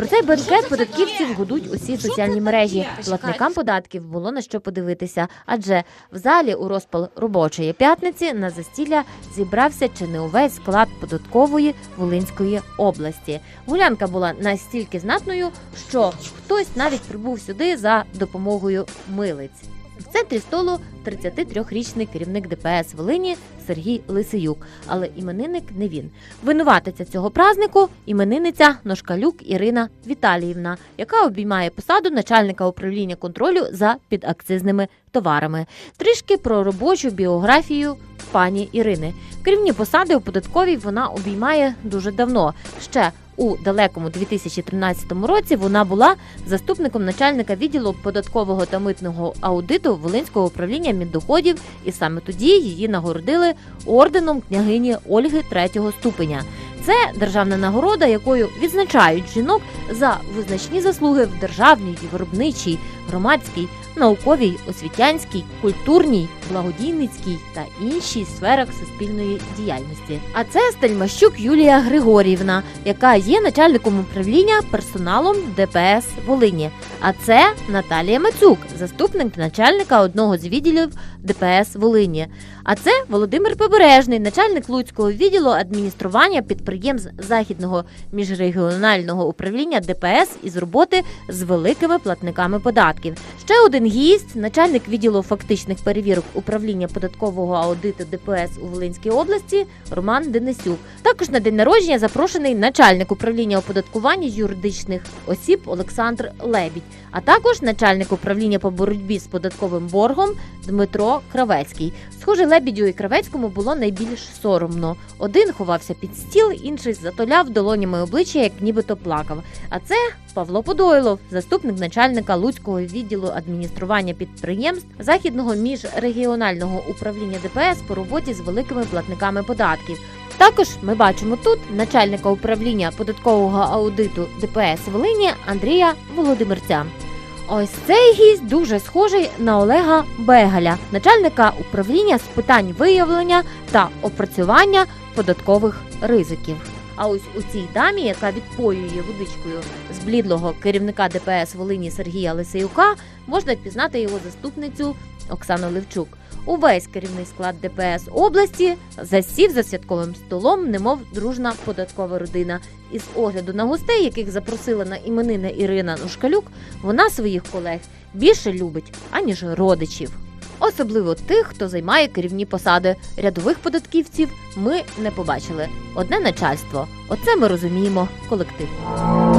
Про цей бенкет податківців гудуть усі соціальні мережі. Платникам податків було на що подивитися, адже в залі у розпал робочої п'ятниці на застілля зібрався чи не увесь склад податкової Волинської області. Гулянка була настільки знатною, що хтось навіть прибув сюди за допомогою милиць. В центрі столу 33-річний керівник ДПС Волині Сергій Лисиюк, але іменинник не він. Винуватиця цього празнику іменинниця Ношкалюк Ірина Віталіївна, яка обіймає посаду начальника управління контролю за підакцизними товарами. Трішки про робочу біографію пані Ірини. Керівні посади у податковій вона обіймає дуже давно. Ще у далекому 2013 році вона була заступником начальника відділу податкового та митного аудиту Волинського управління міндоходів, і саме тоді її нагородили орденом княгині Ольги третього ступеня. Це державна нагорода, якою відзначають жінок за визначні заслуги в державній, виробничій, громадській, науковій, освітянській, культурній, благодійницькій та іншій сферах суспільної діяльності. А це Стельмащук Юлія Григорівна, яка є начальником управління персоналом ДПС Волині. А це Наталія Мацюк, заступник начальника одного з відділів ДПС Волині. А це Володимир Побережний, начальник Луцького відділу адміністрування підприємств західного міжрегіонального управління ДПС із роботи з великими платниками податків. Ще один гість, начальник відділу фактичних перевірок управління податкового аудиту ДПС у Волинській області Роман Денисюк. Також на день народження запрошений начальник управління оподаткування юридичних осіб Олександр Лебідь, а також начальник управління по боротьбі з податковим боргом Дмитро Кравецький. Схоже, Лебідю і Кравецькому було найбільш соромно. Один ховався під стіл, інший затоляв долонями обличчя, як нібито плакав. А це Павло Подойлов, заступник начальника Луцького відділу адміністрування підприємств західного міжрегіонального управління ДПС по роботі з великими платниками податків. Також ми бачимо тут начальника управління податкового аудиту ДПС Волині Андрія Володимирця. Ось цей гість дуже схожий на Олега Бегаля, начальника управління з питань виявлення та опрацювання податкових ризиків. А ось у цій дамі, яка відпоює водичкою з блідлого керівника ДПС Волині Сергія Лисеюка, можна впізнати його заступницю Оксану Левчук. Увесь керівний склад ДПС області засів за святковим столом, немов дружна податкова родина. І з огляду на гостей, яких запросила на іменини Ірина Нушкалюк, вона своїх колег більше любить, аніж родичів. Особливо тих, хто займає керівні посади. Рядових податківців ми не побачили. Одне начальство. Оце ми розуміємо колективно.